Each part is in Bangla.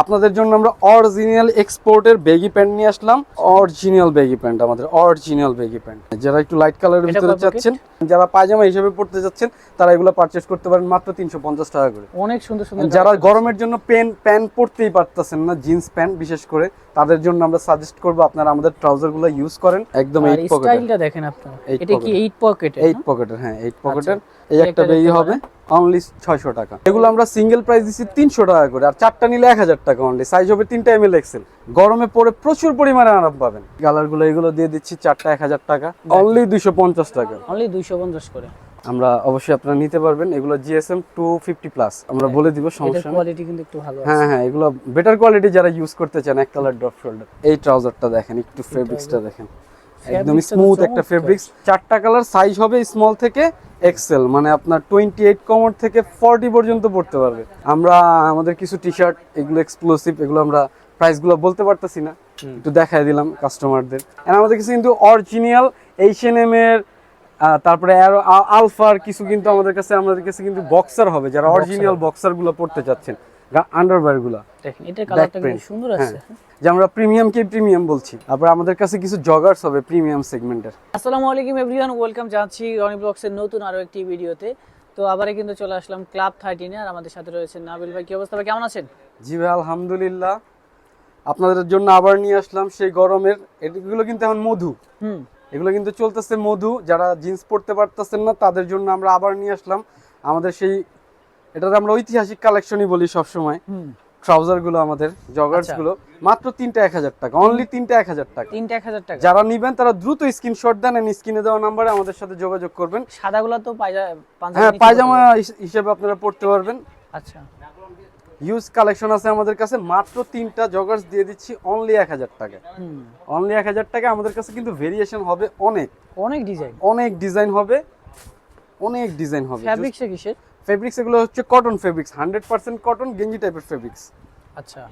আপনাদের জন্য আমরা অরিজিনাল এক্সপোর্টের বেগি প্যান্ট নিয়ে আসলাম। অরিজিনাল বেগি প্যান্ট আমাদের অরিজিনাল বেগি প্যান্ট যারা একটু লাইট কালারের এর ভিতরে যাচ্ছেন চাচ্ছেন যারা পায়জামা হিসেবে পড়তে যাচ্ছেন তারা এগুলো পারচেস করতে পারেন মাত্র তিনশো পঞ্চাশ টাকা করে। অনেক সুন্দর সুন্দর যারা গরমের জন্য প্যান্ট প্যান্ট পরতেই পারতেছেন না জিন্স প্যান্ট বিশেষ করে তাদের জন্য আমরা সাজেস্ট করব আপনারা আমাদের ট্রাউজারগুলো ইউজ করেন একদম এইট স্টাইলটা দেখেন আপনারা। এটা কি। 8 এইট পকেটের হ্যাঁ এইট পকেটের এই একটা হবে অনলি ছয়শো টাকা। এগুলো আমরা সিঙ্গেল প্রাইস দিচ্ছি তিনশো টাকা করে আর চারটা নিলে এক হাজার টাকা অনলি সাইজ হবে তিনটা এম এল এক্সেল গরমে পরে প্রচুর পরিমাণে আরাম পাবেন। কালারগুলো এগুলো দিয়ে দিচ্ছি চারটা এক হাজার টাকা। অনলি দুইশো পঞ্চাশ টাকা। অনলি 250 করে। আমরা অবশ্যই আপনারা নিতে পারবেন। এগুলো জিএসএম টু ফিফটি প্লাস আমরা বলে দিব সমস্যা কোয়ালিটি কিন্তু একটু ভালো হ্যাঁ হ্যাঁ এগুলো বেটার কোয়ালিটি যারা ইউজ করতে চান এক কালার ড্রপ শোল্ডার এই ট্রাউজারটা দেখেন একটু ফেব্রিক্সটা দেখেন। একদম স্মুথ একটা ফেব্রিক্স চারটা কালার সাইজ হবে স্মল থেকে এক্সেল মানে আপনার টোয়েন্টি এইট কমর থেকে ফর্টি পর্যন্ত পড়তে পারবে। আমরা আমাদের কিছু টি শার্ট এগুলো এক্সক্লুসিভ এগুলো আমরা প্রাইসগুলো বলতে পারতেছি না। একটু দেখাই দিলাম কাস্টমারদের আমাদের কাছে কিন্তু অরিজিনাল এইচ এন এম এর তারপরে আলফার কিছু কিন্তু আমাদের কাছে আমাদের কাছে কিন্তু বক্সার হবে যারা অরিজিনাল বক্সারগুলো পড়তে চাচ্ছেন আন্ডারওয়্যারগুলো। সুন্দর হ্যাঁ। আছে। যে আমরা প্রিমিয়ামকে প্রিমিয়াম বলছি। তারপর আমাদের কাছে কিছু জগার্স হবে প্রিমিয়াম সেগমেন্টের আসসালামু আলাইকুম এভরিওয়ান ওয়েলকাম জানাচ্ছি রনি ব্লগসের নতুন আরও একটি ভিডিওতে। তো আবারই কিন্তু চলে আসলাম ক্লাব থার্টিনে আর আমাদের সাথে রয়েছে নাবিল ভাই। কি অবস্থা ভাই কেমন আছেন? জি ভাই আলহামদুলিল্লাহ। আপনাদের জন্য আবার নিয়ে আসলাম সেই গরমের এগুলো কিন্তু এখন মধু। হুম। এগুলো কিন্তু চলতেছে মধু যারা জিন্স পরতে পারতেছেন না তাদের জন্য আমরা আবার নিয়ে আসলাম। আমাদের সেই এটার আমরা ঐতিহাসিক কালেকশনই বলি সবসময়। ট্রাউজারগুলো আমাদের জগার্সগুলো মাত্র তিনটা এক হাজার টাকা অনলি তিনটা এক হাজার টাকা। তিনটা এক হাজার টাকা। যারা নিবেন তারা দ্রুত স্ক্রিনশট দেন স্ক্রিনে দেওয়া নাম্বারে আমাদের সাথে যোগাযোগ করবেন। সাদা সাদাগুলো তো হ্যাঁ পায়জামা হিস- হিসেবে আপনারা পড়তে পারবেন। আচ্ছা। ইউজ কালেকশন আছে আমাদের কাছে। মাত্র তিনটা জগার্স দিয়ে দিচ্ছি অনলি এক হাজার টাকা অনলি এক হাজার টাকা আমাদের কাছে কিন্তু ভেরিয়েশন হবে অনেক। অনেক ডিজাইন অনেক ডিজাইন হবে। অনেক ডিজাইন হবে। ফ্যাব্রিক্স কিসের? ফেব্রিক্স এগুলো হচ্ছে cotton fabrics hundred percent cotton গেঞ্জি টাইপের ফেব্রিক্স আচ্ছা।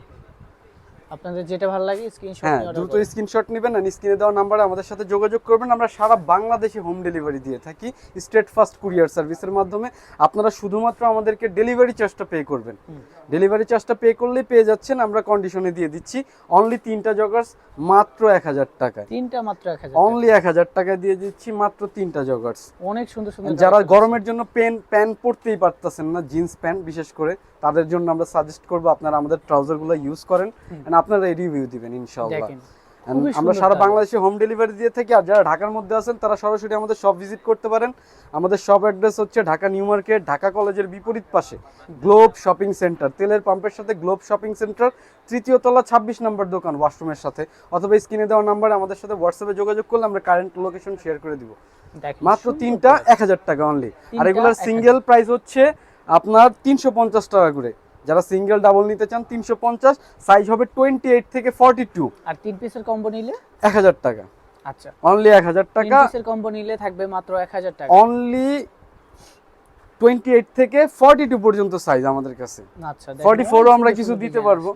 আপনাদের যেটা ভালো লাগে স্ক্রিনশট হ্যাঁ দ্রুত স্ক্রিনশট নেবেন আর স্ক্রিনে দেওয়া নাম্বারে আমাদের সাথে যোগাযোগ করবেন। আমরা সারা বাংলাদেশে হোম ডেলিভারি দিয়ে থাকি ফাস্ট কুরিয়ার সার্ভিসের মাধ্যমে। আপনারা শুধুমাত্র আমাদেরকে ডেলিভারি চার্জটা পে করবেন। ডেলিভারি চার্জটা পে করলেই পেয়ে যাচ্ছেন আমরা কন্ডিশনে দিয়ে দিচ্ছি। অনলি তিনটা জগার্স মাত্র এক হাজার টাকায়। তিনটা মাত্র এক হাজার অনলি এক হাজার টাকা দিয়ে দিচ্ছি মাত্র তিনটা জগার্স অনেক সুন্দর সুন্দর যারা গরমের জন্য পেন প্যান্ট পরতেই পারতেছেন না জিন্স প্যান্ট বিশেষ করে তাদের জন্য আমরা সাজেস্ট করব আপনারা আমাদের ট্রাউজারগুলো ইউজ করেন and আপনারা রিভিউ দিবেন ইনশাআল্লাহ। আমরা সারা বাংলাদেশে হোম ডেলিভারি দিয়ে থাকি আর যারা ঢাকার মধ্যে আছেন তারা সরাসরি আমাদের শপ ভিজিট করতে পারেন। আমাদের শপ অ্যাড্রেস হচ্ছে ঢাকা নিউ মার্কেট ঢাকা কলেজের বিপরীত পাশে গ্লোব শপিং সেন্টার তেলের পাম্পের সাথে গ্লোব শপিং সেন্টার তৃতীয় তলা ছাব্বিশ নম্বর দোকান ওয়াশরুমের সাথে। অথবা স্ক্রিনে দেওয়া নাম্বারে আমাদের সাথে হোয়াটসঅ্যাপে যোগাযোগ করলে আমরা কারেন্ট লোকেশন শেয়ার করে দিব। মাত্র তিনটা এক হাজার টাকা অনলি আর এগুলোর সিঙ্গেল প্রাইস হচ্ছে আপনার তিনশো পঞ্চাশ টাকা করে। যারা সিঙ্গেল ডাবল নিতে চান তিনশো পঞ্চাশ সাইজ হবে টোয়েন্টি এইট থেকে ফর্টি টু আর তিন পিসের কম্বো নিলে? এক হাজার টাকা। আচ্ছা। অনলি এক হাজার টাকা। পিসের কম্বো নিলে থাকবে মাত্র এক হাজার টাকা। অনলি টোয়েন্টি এইট থেকে ফর্টি টু পর্যন্ত সাইজ আমাদের কাছে। আচ্ছা ফর্টি ফোরও আমরা কিছু দিতে পারব।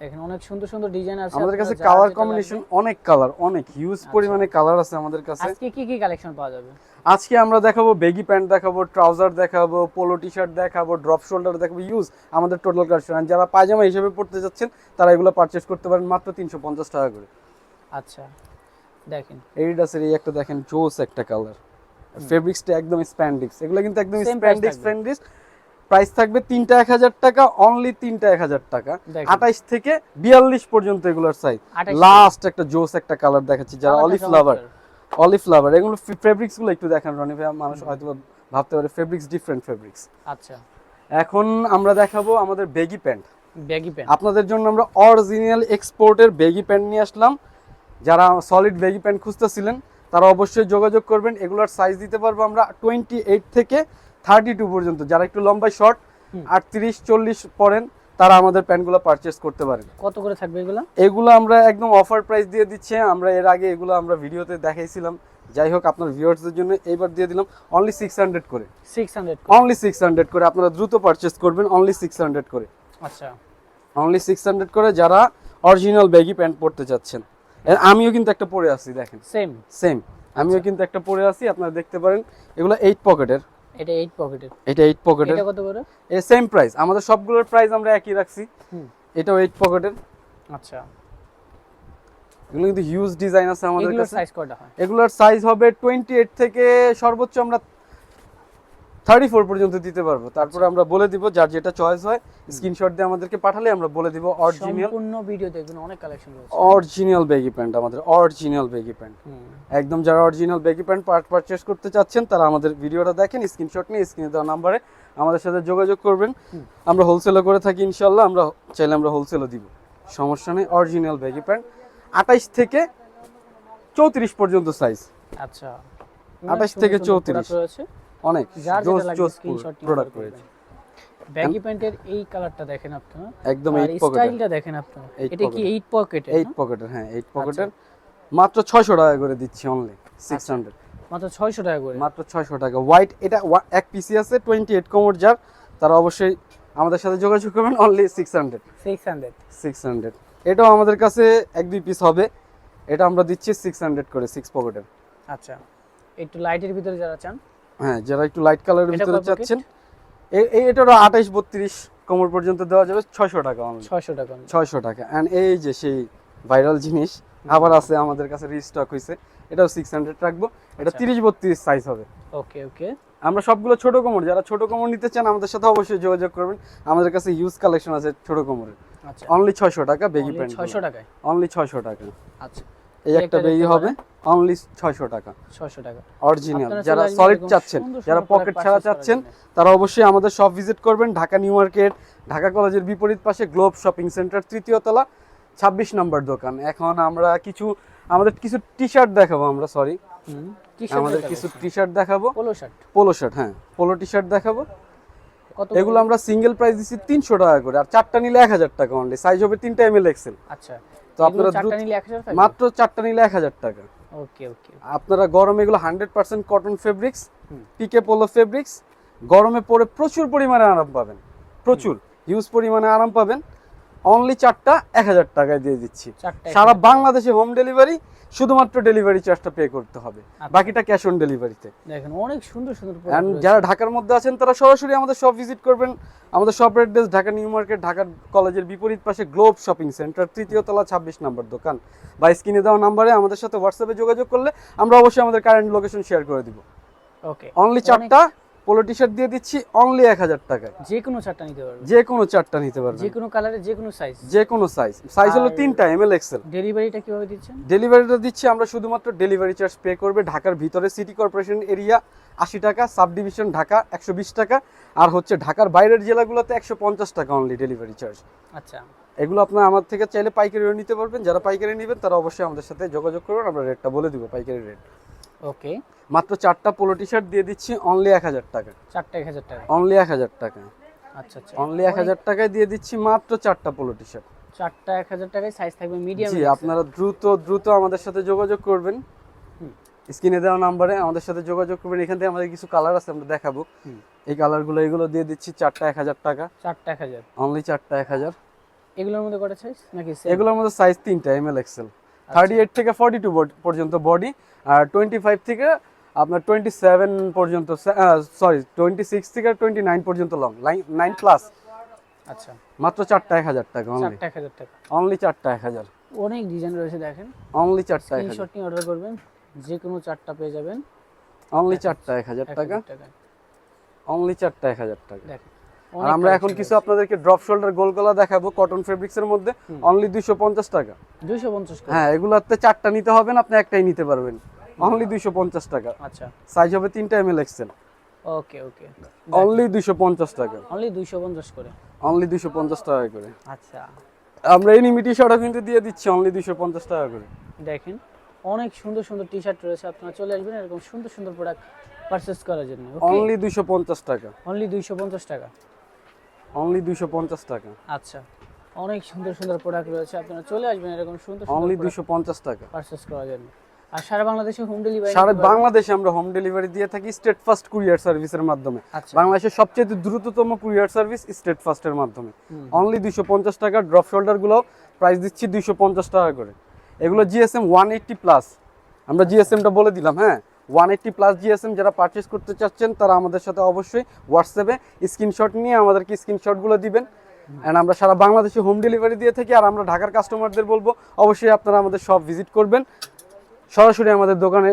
দেখেন অনেক সুন্দর সুন্দর ডিজাইন আছে আমাদের কাছে কালার কম্বিনেশন অনেক কালার অনেক হিউজ পরিমাণে কালার আছে আমাদের কাছে। আজকে কি কি কালেকশন পাওয়া যাবে? আজকে আমরা দেখাবো বেগি প্যান্ট দেখাবো ট্রাউজার দেখাবো পোলো টি শার্ট দেখাবো ড্রপ শোল্ডার দেখাবো ইউজ আমাদের টোটাল কালেকশন আর যারা পায়জামা হিসেবে পড়তে যাচ্ছেন তারা এগুলো পারচেস করতে পারেন মাত্র তিনশো পঞ্চাশ টাকা করে। আচ্ছা দেখেন। এডিডাসের এই একটা দেখেন জোস একটা কালার ফেব্রিক্সটা একদম স্প্যান্ডিক্স এগুলো কিন্তু একদম স্প্যান্ডিক্স ফ্রেন্ডিক্স প্রাইস থাকবে তিনটা এক হাজার টাকা অনলি তিনটা এক হাজার টাকা। আঠাইশ থেকে বিয়াল্লিশ পর্যন্ত এগুলোর সাইজ লাস্ট একটা জোস একটা কালার দেখাচ্ছি যারা অলিভ চমৎকার। ফ্লাভার অলিভ ফ্লাভার এগুলো ফেব্রিক্সগুলো একটু দেখেন রনি ভাই মানুষ হয়তো ভাবতে পারে ফেব্রিক্স ডিফারেন্ট ফেব্রিক্স আচ্ছা। এখন আমরা দেখাবো আমাদের বেগি প্যান্ট ব্যাগি প্যান্ট আপনাদের জন্য আমরা অরিজিনাল এক্সপোর্টের বেগি প্যান্ট নিয়ে আসলাম। যারা সলিড বেগি প্যান্ট খুঁজতেছিলেন তারা অবশ্যই যোগাযোগ করবেন। এগুলোর সাইজ দিতে পারব আমরা টোয়েন্টি এইট থেকে থার্টি টু পর্যন্ত যারা একটু লম্বায় শর্ট। আটত্রিশ চল্লিশ পরেন তারা আমাদের প্যান্টগুলো পারচেস করতে পারেন। কত করে থাকবে এগুলো? এগুলো আমরা একদম অফার প্রাইস দিয়ে দিচ্ছি আমরা এর আগে এগুলো আমরা ভিডিওতে দেখাইছিলাম। যাই হোক আপনার ভিউয়ার্সদের জন্য এইবার দিয়ে দিলাম অনলি সিক্স হান্ড্রেড করে। Six hundred only six hundred করে আপনারা দ্রুত পারচেস করবেন অনলি সিক্স হান্ড্রেড করে। আচ্ছা। অনলি সিক্স হান্ড্রেড করে যারা অরিজিনাল ব্যাগি প্যান্ট পরতে চাচ্ছেন। আমিও কিন্তু একটা পরে আছি দেখেন। সেম সেম আমিও কিন্তু একটা পরে আছি আপনারা দেখতে পারেন এগুলো এইট পকেটের এটা এইট পকেটের এটা এইট পকেটের এটা কত করে? এ সেম প্রাইস আমাদের সবগুলোর প্রাইস আমরা একই রাখছি। হুম। এটাও এইট পকেটের আচ্ছা। এগুলো কিন্তু হিউজ ডিজাইন আছে আমাদের কাছে। সাইজ কয়টা হয়? এগুলোর সাইজ হবে টোয়েন্টি এইট থেকে সর্বোচ্চ আমরা থার্টি ফোর পর্যন্ত দিতে পারব। তারপরে আমরা বলে দিব যার যেটা চয়েস হয় স্ক্রিনশট দিয়ে আমাদেরকে পাঠালে আমরা বলে দিব অরিজিনাল সম্পূর্ণ ভিডিও দেখবেন অনেক কালেকশন রয়েছে। অরিজিনাল বেগি প্যান্ট আমাদের অরিজিনাল বেগি প্যান্ট একদম যারা original baggy pant part purchase করতে চাচ্ছেন তারা আমাদের ভিডিওটা দেখেন স্ক্রিনশট নিয়ে স্ক্রিনে দেওয়া নাম্বারে আমাদের সাথে যোগাযোগ করবেন। আমরা হোলসেলও করে থাকি ইনশাল্লাহ আমরা চাইলে আমরা হোলসেলও দিব। সমস্যা নেই অরিজিনাল বেগি প্যান্ট আঠাইশ থেকে চৌত্রিশ পর্যন্ত সাইজ আচ্ছা। 28 থেকে 34 রয়েছে অনেক জোস জোস প্রোডাক্ট রয়েছে। ব্যাগি প্যান্টের এই কালারটা দেখেন আপনারা। একদম এইট স্টাইলটা দেখেন আপনারা। এটা কি। 8 পকেটে এইট পকেটের হ্যাঁ এইট পকেটের মাত্র ছয়শো টাকা করে দিচ্ছি অনলি সিক্স হান্ড্রেড মাত্র 600 টাকা করে? মাত্র ছয়শো টাকা। হোয়াইট এটা এক পিসি আছে টোয়েন্টি এইট কমোড যার। তারা অবশ্যই আমাদের সাথে যোগাযোগ করবেন only six hundred 600 six hundred এটাও আমাদের কাছে এক দুই পিস হবে। এটা আমরা দিচ্ছি সিক্স হান্ড্রেড করে সিক্স পকেটের আচ্ছা। একটু লাইটের ভিতরে যারা চান হ্যাঁ যারা একটু লাইট কালারের ভিতরে চাচ্ছেন এই এটারও আঠাইশ বত্রিশ কোমর পর্যন্ত দেওয়া যাবে ছয়শো টাকা 600 টাকা ছয়শো টাকা। অ্যান্ড এই যে সেই ভাইরাল জিনিস আবার আছে আমাদের কাছে রিস্টক হয়েছে এটাও সিক্স হান্ড্রেড রাখব এটা আচ্ছা। তিরিশ বত্রিশ সাইজ হবে। ওকে ওকে আমরা সবগুলো ছোট কোমর যারা ছোট কোমর নিতে চান আমাদের সাথে অবশ্যই যোগাযোগ করবেন। আমাদের কাছে ইউজ কালেকশন আছে ছোট কোমরের। আচ্ছা। অনলি ছয়শো টাকা বেগি প্যান্ট 600 টাকায়? অনলি ছয়শো টাকা। আচ্ছা। এই একটা দেখতে হবে অনলি ছয়শো টাকা। 600 টাকা। অরিজিনাল যারা সলিড চাচ্ছেন যারা পকেট ছাড়া চাচ্ছেন তারা অবশ্যই আমাদের শপ ভিজিট করবেন ঢাকা নিউ মার্কেট ঢাকা কলেজের বিপরীত পাশে গ্লোব শপিং সেন্টার তৃতীয় তলা ছাব্বিশ নম্বর দোকান। এখন আমরা কিছু আমাদের কিছু টি শার্ট দেখাবো আমরা সরি আমাদের কিছু টি শার্ট দেখাবো। পোলো শার্ট পোলো শার্ট হ্যাঁ পোলো টি শার্ট দেখাবো এগুলো আমরা সিঙ্গেল প্রাইস দিচ্ছি তিনশো টাকা করে আর চারটা নিলে এক হাজার টাকা অনলি সাইজ হবে তিনটা এম এল এক্সেল আচ্ছা। তো আপনারা চারটা দ্রুত- নিলে 1000 থাকবে? মাত্র চারটা নিলে এক হাজার টাকা। ওকে ওকে আপনারা গরমে এগুলো hundred percent cotton fabrics. PK polo fabrics গরমে পরে প্রচুর পরিমাণে আরাম পাবেন। প্রচুর হিউজ পরিমাণে আরাম পাবেন। অনলি চারটা এক হাজার টাকায় দিয়ে দিচ্ছি। সারা বাংলাদেশে হোম ডেলিভারি শুধুমাত্র ডেলিভারি চার্জটা পে করতে হবে। আচ্ছা। বাকিটা ক্যাশ অন ডেলিভারিতে দেখেন অনেক সুন্দর সুন্দর যারা ঢাকার মধ্যে আছেন তারা সরাসরি আমাদের শপ ভিজিট করবেন। আমাদের shop address Dhaka New Market ঢাকার কলেজের বিপরীত পাশে গ্লোব শপিং সেন্টার তৃতীয় তলা ছাব্বিশ নম্বর দোকান। বা স্ক্রিনে দেওয়া নাম্বারে আমাদের সাথে হোয়াটসঅ্যাপে যোগাযোগ করলে আমরা অবশ্যই আমাদের কারেন্ট লোকেশন শেয়ার করে দিব। ওকে অনলি চারটা পোলো টি শার্ট দিয়ে দিচ্ছি অনলি এক হাজার টাকায়। যে কোনো চারটা নিতে পারবে। যে কোনো চারটা নিতে পারবেন যে কোনো কালারে যে কোনো সাইজ যে কোনো সাইজ সাইজ হলো তিনটা এম এল এক্সেল ডেলিভারিটা কীভাবে দিচ্ছেন? ডেলিভারিটা দিচ্ছি আমরা শুধুমাত্র ডেলিভারি চার্জ পে করবে ঢাকার ভিতরে সিটি কর্পোরেশন এরিয়া আশি টাকা সাব ডিভিশন ঢাকা একশো বিশ টাকা। আর হচ্ছে ঢাকার বাইরের জেলাগুলোতে একশো পঞ্চাশ টাকা অনলি ডেলিভারি চার্জ আচ্ছা। এগুলো আপনার আমার থেকে চাইলে পাইকারিও নিতে পারবেন। যারা পাইকারি নেবেন তারা অবশ্যই আমাদের সাথে যোগাযোগ করবেন। আমরা রেটটা বলে দিব পাইকারি রেট ওকে। মাত্র চারটা পোলো টি শার্ট দিয়ে দিচ্ছি অনলি এক হাজার টাকা। চারটা এক হাজার টাকা। অনলি এক হাজার টাকা। আচ্ছা আচ্ছা। অনলি এক হাজার টাকায় দিয়ে দিচ্ছি মাত্র চারটা পোলো টি শার্ট চারটা এক হাজার টাকায় সাইজ থাকবে মিডিয়াম জি আপনারা দ্রুত দ্রুত আমাদের সাথে যোগাযোগ করবেন। স্ক্রিনে দেওয়া নাম্বারে আমাদের সাথে যোগাযোগ করবেন। এখান থেকে আমাদের কিছু কালার আছে আমরা দেখাবো। এই কালারগুলো এগুলো দিয়ে দিচ্ছি চারটা এক হাজার টাকা। চারটা এক হাজার। অনলি চারটা এক হাজার। এগুলোর মধ্যে কটা সাইজ নাকি এগুলোর মধ্যে সাইজ তিনটা M L XL. Thirty eight থেকে ফর্টি টু পর্যন্ত বডি আর টোয়েন্টি ফাইভ থেকে আপনার টোয়েন্টি সেভেন পর্যন্ত সরি টোয়েন্টি সিক্স থেকে টোয়েন্টি নাইন পর্যন্ত লং নাইন প্লাস আচ্ছা। মাত্র চারটা এক হাজার টাকা অনলি চারটা এক হাজার টাকা। অনলি চারটা এক হাজার। অনেক ডিজাইন রয়েছে দেখেন। অনলি চারটা এক হাজার। অর্ডার করবেন যে কোনো চারটা পেয়ে যাবেন। অনলি চারটা এক হাজার টাকা। অনলি চারটা এক হাজার টাকা। দেখেন। আর আমরা এখন কিছু আপনাদেরকে ড্রপ শোল্ডার গোল গলা দেখাবো কটন ফেব্রিক্স এর মধ্যে অনলি দুইশো পঞ্চাশ টাকা। দুইশো পঞ্চাশ হ্যাঁ এগুলোতে চারটা নিতে হবে না আপনি একটাই নিতে পারবেন। অনলি দুইশো পঞ্চাশ টাকা। আচ্ছা। সাইজ হবে তিনটা M L XL okay okay. Only দুইশো পঞ্চাশ টাকা। অনলি দুইশো পঞ্চাশ করে? অনলি দুইশো পঞ্চাশ টাকা করে। আচ্ছা। আমরা এই নিমিটি শার্টও কিন্তু দিয়ে দিচ্ছি অনলি দুইশো পঞ্চাশ টাকা করে। দেখেন অনেক সুন্দর সুন্দর টি শার্ট রয়েছে আপনারা চলে আসবেন এরকম সুন্দর সুন্দর প্রোডাক্ট পারচেস করার জন্য অনলি দুইশো পঞ্চাশ টাকা। অনলি দুইশো পঞ্চাশ টাকা। অনলি দুইশো পঞ্চাশ টাকা। আচ্ছা। অনেক সুন্দর সুন্দর প্রোডাক্ট রয়েছে আপনারা চলে আসবেন এরকম সুন্দর অনলি সুন্দর দুইশো পঞ্চাশ টাকা। পারচেস করার জন্য। আর সারা বাংলাদেশে হোম ডেলিভারি সারা বাংলাদেশে আমরা হোম ডেলিভারি দিয়ে থাকি স্টেট ফার্স্ট কুরিয়ার সার্ভিসের মাধ্যমে। আচ্ছা। বাংলাদেশের সবচেয়ে দ্রুততম কুরিয়ার সার্ভিস স্টেট ফার্স্টের মাধ্যমে। অনলি দুইশো পঞ্চাশ টাকা ড্রপ শোল্ডারগুলো প্রাইস দিচ্ছি দুইশো পঞ্চাশ টাকা করে। এগুলো জিএসএম ওয়ান এইট্টি প্লাস আমরা জিএসএমটা বলে দিলাম হ্যাঁ? ওয়ান এইট্টি প্লাস জিএসএম যারা পারচেস করতে চাচ্ছেন তারা আমাদের সাথে অবশ্যই হোয়াটসঅ্যাপে স্ক্রিনশট নিয়ে আমাদেরকে স্ক্রিনশটগুলো দিবেন। অ্যান্ড আমরা সারা বাংলাদেশে হোম ডেলিভারি দিয়ে থাকি আর আমরা ঢাকার কাস্টমারদের বলব অবশ্যই আপনারা আমাদের সব ভিজিট করবেন। সরাসরি আমাদের দোকানে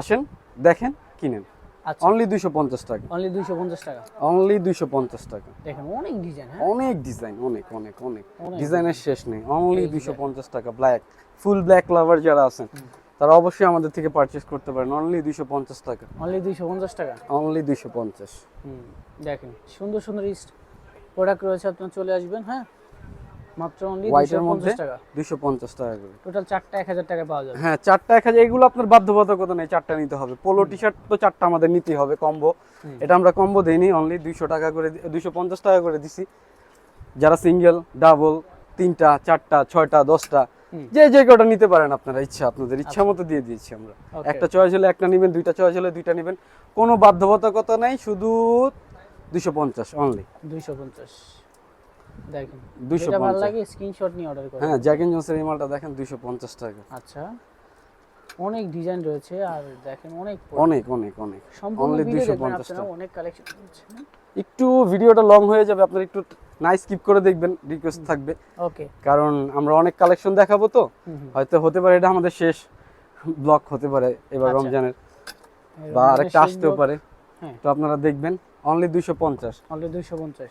আসেন দেখেন কিনেন। আচ্ছা। অনলি দুইশো পঞ্চাশ টাকা। অনলি দুইশো পঞ্চাশ টাকা। অনলি দুইশো পঞ্চাশ টাকা। দেখেন অনেক ডিজাইন হ্যাঁ? অনেক ডিজাইন অনেক অনেক অনেক। অনেক ডিজাইনের শেষ নেই। অনলি দুইশো পঞ্চাশ টাকা ব্ল্যাক ফুল ব্ল্যাক লাভার যারা আছেন। তারা অবশ্যই আমাদের থেকে পারচেস করতে পারেন। অনলি দুইশো পঞ্চাশ টাকা। অনলি দুইশো পঞ্চাশ টাকা? অনলি দুইশো পঞ্চাশ। হুম দেখেন সুন্দর সুন্দর প্রোডাক্ট রয়েছে আপনার চলে আসবেন হ্যাঁ? মাত্র অনলি দুইশো হোয়াইটের মধ্যে পঞ্চাশ টাকা। দুইশো পঞ্চাশ টাকা করে। টোটাল চারটা এক হাজার টাকা পাওয়া যাবে। হ্যাঁ চারটা এক হাজার এগুলো আপনার বাধ্যবাধকতা নেই চারটা নিতে হবে। পোলো টি শার্ট তো চারটা আমাদের নিতেই হবে কম্বো এটা আমরা কম্বো দেইনি অনলি দুইশো টাকা করে দুইশো পঞ্চাশ টাকা করে দিছি। যারা সিঙ্গেল ডাবল তিনটা চারটা ছয়টা দশটা। যে যে কটা নিতে পারেন আপনারা ইচ্ছা আপনাদের ইচ্ছা মতো দিয়ে দিয়েছি আমরা। একটা চয়েস হলে একটা নেবেন দুইটা চয়েস হলে দুইটা নেবেন। কোনো বাধ্যবাধকতা নাই শুধু দুইশো পঞ্চাশ অনলি দুইশো পঞ্চাশ। দেখেন 250 ভালো লাগে স্ক্রিনশট নিয়ে অর্ডার করুন। হ্যাঁ জ্যাক এন্ড জোন্সের এই মালটা দেখেন দুইশো পঞ্চাশ টাকা। আচ্ছা। অনেক ডিজাইন রয়েছে আর দেখেন অনেক অনেক অনেক অনেক। সম্পূর্ণ only ভিডিও দেখবেন 250 অনেক কালেকশন একটু ভিডিওটা লং হয়ে যাবে আপনার একটু নাই স্কিপ করে দেখবেন রিকোয়েস্ট থাকবে। ওকে কারণ আমরা অনেক কালেকশন দেখাবো তো। হয়তো হতে পারে এটা আমাদের শেষ ব্লক হতে পারে এবার আচ্ছা। রমজানের। বা আরেকটা আসতেও পারে। হ্যাঁ। তো আপনারা দেখবেন অনলি দুইশো পঞ্চাশ। অলরেডি দুইশো পঞ্চাশ।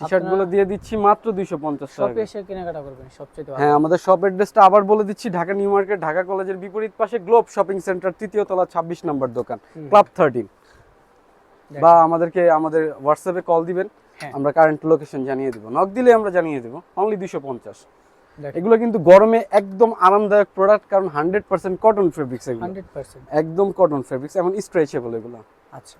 টি শার্টগুলো দিয়ে দিচ্ছি মাত্র দুইশো পঞ্চাশ টাকা। এসে কেনাকাটা করবেন সবচেয়ে হ্যাঁ আমাদের শপ অ্যাড্রেসটা আবার বলে দিচ্ছি ঢাকা নিউ মার্কেট ঢাকা কলেজের বিপরীত পাশে গ্লোব শপিং সেন্টার তৃতীয় তলা ছাব্বিশ নম্বর দোকান ক্লাব থার্টিন বা আমাদেরকে আমাদের হোয়াটসঅ্যাপে কল দিবেন। আমরা কারেন্ট লোকেশন জানিয়ে দেবো। নক দিলে আমরা জানিয়ে দেবো অনলি দুইশো পঞ্চাশ। এগুলো কিন্তু গরমে একদম আরামদায়ক প্রোডাক্ট কারণ হান্ড্রেড পার্সেন্ট কটন ফেব্রিক্স এগুলো। একদম কটন ফেব্রিক্স এখন স্ট্রেচেবল এগুলো। আচ্ছা।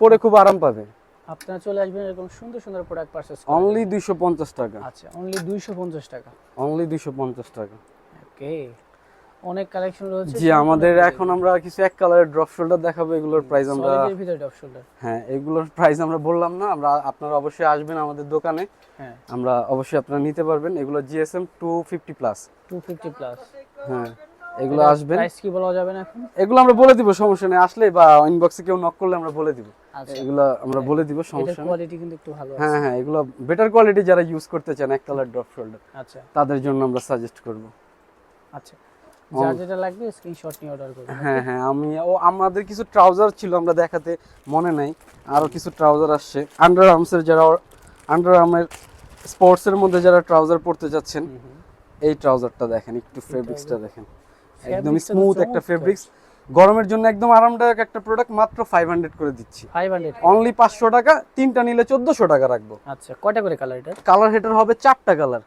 পরে খুব আরাম পাবে। আপনারা চলে আসবেন এরকম সুন্দর সুন্দর প্রোডাক্ট পারচেস অনলি দুইশো পঞ্চাশ টাকা। আচ্ছা অনলি দুইশো পঞ্চাশ টাকা। অনলি দুইশো পঞ্চাশ টাকা। ওকে অনেক কালেকশন রয়েছে জি আমাদের এখন আমরা কিছু এক কালারের ড্রপ শোল্ডার দেখাবো এগুলোর প্রাইস আমরা ভিতরে টপ শোল্ডার হ্যাঁ এগুলোর প্রাইস আমরা বললাম না আমরা আপনারা অবশ্যই আসবেন আমাদের দোকানে। হ্যাঁ। আমরা অবশ্যই আপনারা নিতে পারবেন এগুলো GSM two fifty plus two fifty plus হ্যাঁ এগুলো আসবেন। প্রাইস কি বলা যাবে না এখন? এগুলো আমরা বলে দিব সমস্যা নেই আসলে বা ইনবক্সে কেউ নক করলে আমরা বলে দিব। আচ্ছা। এগুলো আমরা বলে দিব সমস্যা নেই। কোয়ালিটি কিন্তু একটু ভালো হ্যাঁ হ্যাঁ এগুলো বেটার কোয়ালিটি যারা ইউজ করতে চান এক কালার ড্রপ শোল্ডার আচ্ছা। তাদের জন্য আমরা সাজেস্ট করব। আচ্ছা। যার যেটা লাগবে স্ক্রিনশট নিয়ে অর্ডার করবেন হ্যাঁ হ্যাঁ আমি ও আমাদের কিছু ট্রাউজার ছিল আমরা দেখাতে মনে নাই আরও কিছু ট্রাউজার আসছে। আন্ডার আর্মসের যারা আন্ডার আর্মের স্পোর্টসের মধ্যে যারা ট্রাউজার পড়তে যাচ্ছেন। এই ট্রাউজারটা দেখেন একটু ফেব্রিক্সটা দেখেন। একদম স্মুথ একটা ফেব্রিক্স গরমের জন্য একদম আরামদায়ক একটা প্রোডাক্ট মাত্র ফাইভ হান্ড্রেড করে দিচ্ছি। 500 অনলি পাঁচশো টাকা তিনটা নিলে চোদ্দশো টাকা রাখব। আচ্ছা কয়টা করে কালার এটা কালার হেটার হবে চারটা কালার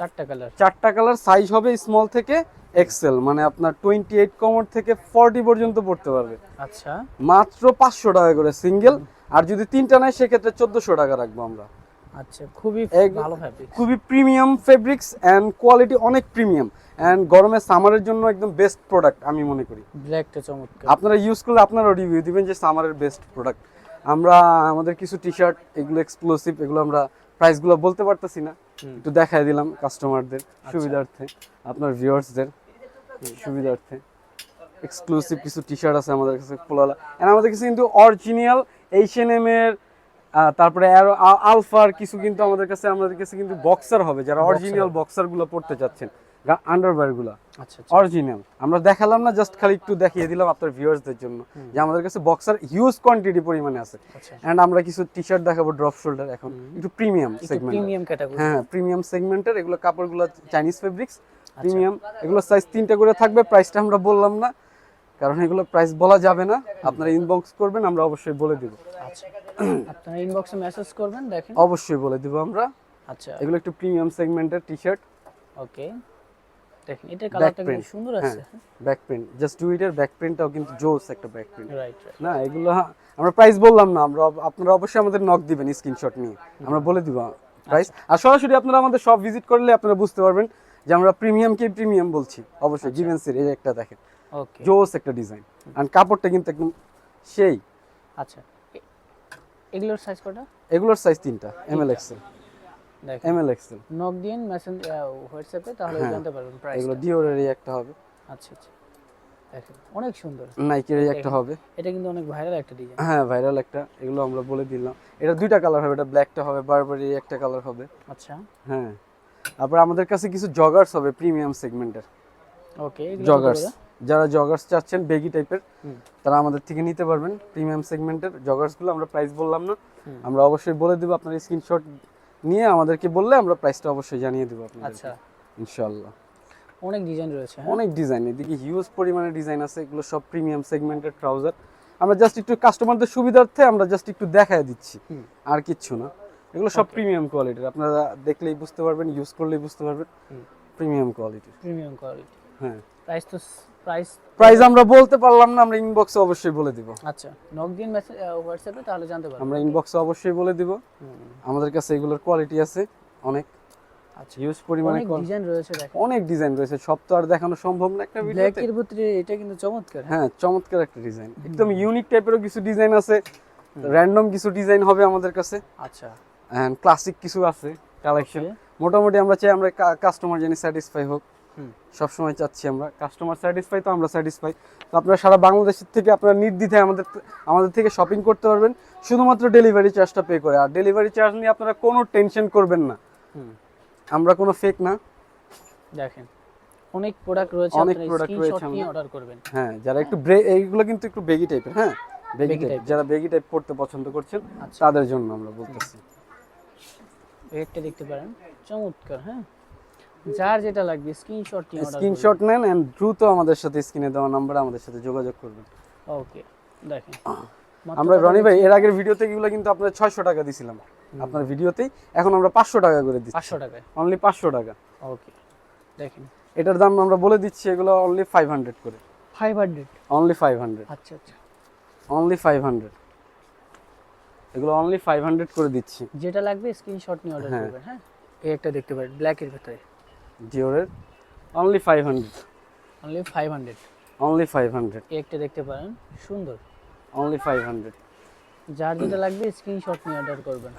চারটা কালার চারটা কালার সাইজ হবে স্মল থেকে এক্সেল মানে আপনার টোয়েন্টি এইট কমর থেকে ফর্টি পর্যন্ত পড়তে পারবে। আচ্ছা। মাত্র পাঁচশো টাকা করে সিঙ্গেল আর যদি তিনটা নেয় সেক্ষেত্রে চোদ্দশো টাকা রাখব আমরা। আচ্ছা খুবই ভালো ফ্যাব্রিক খুবই প্রিমিয়াম ফেব্রিক্স অ্যান্ড কোয়ালিটি অনেক প্রিমিয়াম অ্যান্ড গরমে সামারের জন্য একদম বেস্ট প্রোডাক্ট আমি মনে করি। ব্ল্যাকটা চমৎকার। আপনারা ইউজ করলে আপনারাও রিভিউ দিবেন যে সামারের বেস্ট প্রোডাক্ট আমরা আমাদের কিছু টি শার্ট এগুলো এক্সক্লুসিভ এগুলো আমরা প্রাইসগুলো বলতে পারতেছি না। একটু দেখাই দিলাম কাস্টমারদের সুবিধার্থে আপনার ভিউয়ার্সদের সুবিধার্থে। এক্সক্লুসিভ কিছু টি শার্ট আছে আমাদের কাছে পোলালা। এন আমাদের কাছে কিন্তু অরিজিনাল এইচ এন এম এর তারপরে আরও আলফার কিছু কিন্তু আমাদের কাছে আমাদের কাছে কিন্তু বক্সার হবে যারা অরিজিনাল বক্সারগুলো পড়তে চাচ্ছেন। আন্ডারওয়্যারগুলা আচ্ছা আচ্ছা। অরিজিনাল আমরা দেখালাম না জাস্ট খালি একটু দেখিয়ে দিলাম আপনার ভিউয়ার্সদের জন্য যে আমাদের কাছে বক্সার হিউজ কোয়ান্টিটি পরিমাণে আছে। আচ্ছা এন্ড আমরা কিছু টি শার্ট দেখাবো ড্রপ শোল্ডার এখন। একটু প্রিমিয়াম সেগমেন্ট প্রিমিয়াম ক্যাটাগরি হ্যাঁ প্রিমিয়াম সেগমেন্টের এগুলো কাপড়গুলো চাইনিজ ফেব্রিক্স আচ্ছা। প্রিমিয়াম এগুলো সাইজ তিনটা করে থাকবে প্রাইসটা আমরা বললাম না। কারণ এগুলো প্রাইস বলা যাবে না। আপনারা ইনবক্স করবেন আমরা অবশ্যই বলে দিব। আচ্ছা। আপনারা ইনবক্সে মেসেজ করবেন দেখেন। অবশ্যই বলে দিব আমরা। আচ্ছা। এগুলো একটু প্রিমিয়াম সেগমেন্টের টি শার্ট ওকে দেখেন এটার কালারটা কিন্তু সুন্দর হ্যাঁ আছে ব্যাক প্রিন্ট জাস্ট ডু ইটের ব্যাক প্রিন্টটাও কিন্তু জোস একটা ব্যাক প্রিন্ট রাইট রাইট না এগুলো আমরা প্রাইস বললাম না আমরা আপনারা অবশ্যই আমাদের নক দিবেন স্ক্রিনশট নিয়ে আমরা বলে দিব প্রাইস আর সরাসরি আপনারা আমাদের সব ভিজিট করলে আপনারা বুঝতে পারবেন যে আমরা প্রিমিয়াম কি প্রিমিয়াম বলছি অবশ্যই জিভেন্সির এই একটা দেখেন ওকে জোস একটা ডিজাইন আর কাপড়টা কিন্তু একদম সেই। আচ্ছা এগুলোর সাইজ কটা? এগুলোর সাইজ তিনটা এম এল এক্সেল দেখেন এক্সেল নক দিন মেসেজ হোয়াটসঅ্যাপে তাহলে হ্যাঁ। জানতে পারবেন প্রাইস এগুলো ডিওরের একটা হবে। আচ্ছা আচ্ছা। দেখেন অনেক সুন্দর। নাইকের একটা হবে। এটা কিন্তু অনেক ভাইরাল একটা ডিজাইন হ্যাঁ ভাইরাল একটা এগুলো আমরা বলে দিলাম। এটা দুইটা কালার হবে এটা ব্ল্যাকটা হবে বারবারি একটা কালার হবে। আচ্ছা। হ্যাঁ তারপর আমাদের কাছে কিছু জগার্স হবে প্রিমিয়াম সেগমেন্টের ওকে জগার্স যারা জগার্স চাচ্ছেন বেগি টাইপের তারা আমাদের থেকে নিতে পারবেন। প্রিমিয়াম সেগমেন্টের জগার্সগুলো আমরা প্রাইস বললাম না। আমরা অবশ্যই বলে দেবো আপনার স্ক্রিনশট নিয়ে আমাদেরকে বললে আমরা প্রাইসটা অবশ্যই জানিয়ে দেবো আপনাদের আচ্ছা। ইনশাআল্লাহ। অনেক ডিজাইন রয়েছে হ্যাঁ? অনেক ডিজাইন এদিকে হিউজ পরিমাণে ডিজাইন আছে এগুলো সব প্রিমিয়াম সেগমেন্টের ট্রাউজার আমরা জাস্ট একটু কাস্টমারদের সুবিধার্থে আমরা জাস্ট একটু দেখায় দিচ্ছি আর কিচ্ছু না। এগুলো সব প্রিমিয়াম কোয়ালিটির আপনারা দেখলেই বুঝতে পারবেন ইউজ করলেই বুঝতে পারবেন। প্রিমিয়াম কোয়ালিটির প্রিমিয়াম কোয়ালিটি হ্যাঁ। প্রাইস তো প্রাইস প্রাইস আমরা বলতে পারলাম না আমরা ইনবক্সে অবশ্যই বলে দিব। আচ্ছা নক দিন মেসেজ হোয়াটসঅ্যাপে তাহলে জানতে পারবেন আমরা ইনবক্সে অবশ্যই বলে দিব। আমাদের কাছে এগুলোর কোয়ালিটি আছে অনেক আচ্ছা হিউজ পরিমাণে ডিজাইন রয়েছে অনেক ডিজাইন রয়েছে সব তো আর দেখানো সম্ভব না একটা ভিডিওতে। ব্ল্যাকের ভিতরে এটা কিন্তু চমৎকার। হ্যাঁ চমৎকার একটা ডিজাইন একদম ইউনিক টাইপেরও কিছু ডিজাইন আছে র্যান্ডম কিছু ডিজাইন হবে আমাদের কাছে। আচ্ছা। এন্ড ক্লাসিক কিছু আছে কালেকশন মোটামুটি আমরা চাই আমরা কাস্টমার জানি স্যাটিসফাই হোক। সবসময় চাচ্ছি আমরা। কাস্টমার স্যাটিসফাই তো আমরা স্যাটিসফাই তো আপনারা সারা বাংলাদেশের থেকে আপনারা নির্দ্বিধায় আমাদের আমাদের থেকে শপিং করতে পারবেন। শুধুমাত্র ডেলিভারি চার্জটা পে করে। আর ডেলিভারি চার্জ নিয়ে আপনারা কোনো টেনশন করবেন না। আমরা কোনো ফেক না। দেখেন অনেক প্রোডাক্ট রয়েছে অনেক প্রোডাক্ট রয়েছে আমাদের। অর্ডার করবেন। হ্যাঁ যারা একটু ব্রে এইগুলো কিন্তু একটু বেগি টাইপের হ্যাঁ? বেগি টাইপ যারা বেগি টাইপ পড়তে পছন্দ করছেন আচ্ছা। তাদের জন্য আমরা বলতেছি। একটা দেখতে পারেন। চমৎকার হ্যাঁ? যার যেটা লাগবে স্ক্রিনশট নিয়ে স্ক্রিনশট নেন এন্ড দ্রুত আমাদের সাথে স্ক্রিনে দেওয়া নাম্বারে আমাদের সাথে যোগাযোগ করবেন। ওকে দেখেন। আমরা রনি ভাই এর আগের ভিডিওতে এগুলো কিন্তু আপনার ছয়শো টাকা দিছিলাম। আপনার ভিডিওতেই এখন আমরা পাঁচশো টাকা করে দিচ্ছি। পাঁচশো টাকায়? অনলি পাঁচশো টাকা। ওকে দেখেন। এটার দাম আমরা বলে দিচ্ছি এগুলো অনলি ফাইভ হান্ড্রেড করে। Five hundred only five hundred আচ্ছা আচ্ছা। অনলি ফাইভ হান্ড্রেড এগুলো অনলি ফাইভ হান্ড্রেড করে দিচ্ছি। যেটা লাগবে স্ক্রিনশট নিয়ে অর্ডার হ্যাঁ। করবেন হ্যাঁ? এই একটা দেখতে পারেন ব্ল্যাকের ভিতরে। জিওরের only five hundred only five hundred only five hundred একটা দেখতে পারেন সুন্দর। অনলি ফাইভ হান্ড্রেড যার যেটা লাগবে স্ক্রিনশট নিয়ে অর্ডার করবেন।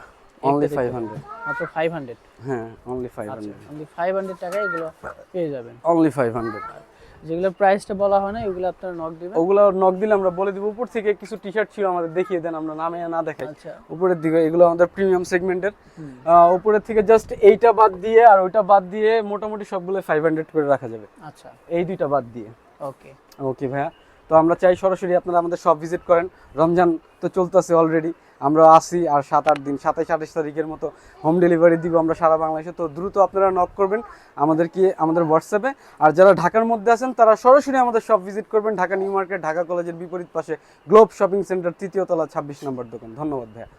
অনলি ফাইভ হান্ড্রেড মাত্র ফাইভ হান্ড্রেড হ্যাঁ only five hundred only five hundred টাকায় এগুলো পেয়ে যাবেন। অনলি ফাইভ হান্ড্রেড যেগুলো প্রাইসটা বলা হয় না ওগুলো আপনারা নক দিবেন? ওগুলো নক দিলে আমরা বলে দিব উপর থেকে কিছু টি শার্ট ছিল আমাদের দেখিয়ে দেন আমরা নামে না দেখাই। আচ্ছা। উপরের দিকে এগুলো আমাদের প্রিমিয়াম সেগমেন্টের। উপরের থেকে জাস্ট এইটা বাদ দিয়ে আর ওইটা বাদ দিয়ে মোটামুটি সবগুলো ফাইভ হান্ড্রেড করে রাখা যাবে। আচ্ছা। এই দুইটা বাদ দিয়ে। ওকে ওকে ভাইয়া? তো আমরা চাই সরাসরি আপনারা আমাদের সব ভিজিট করেন। রমজান তো চলতেছে অলরেডি আমরা আসি আর সাত আট দিন, সাতাইশ আঠাশ তারিখের মতো হোম ডেলিভারি দিব আমরা সারা বাংলাদেশে। তো দ্রুত আপনারা নক করবেন আমাদেরকে, আমাদের হোয়াটসঅ্যাপে আর যারা ঢাকার মধ্যে আছেন, তারা সরাসরি আমাদের সব ভিজিট করবেন। ঢাকা নিউ মার্কেট, ঢাকা কলেজের বিপরীত পাশে গ্লোব শপিং সেন্টার তৃতীয় তলা, ছাব্বিশ নম্বর দোকান। ধন্যবাদ ভাইয়া।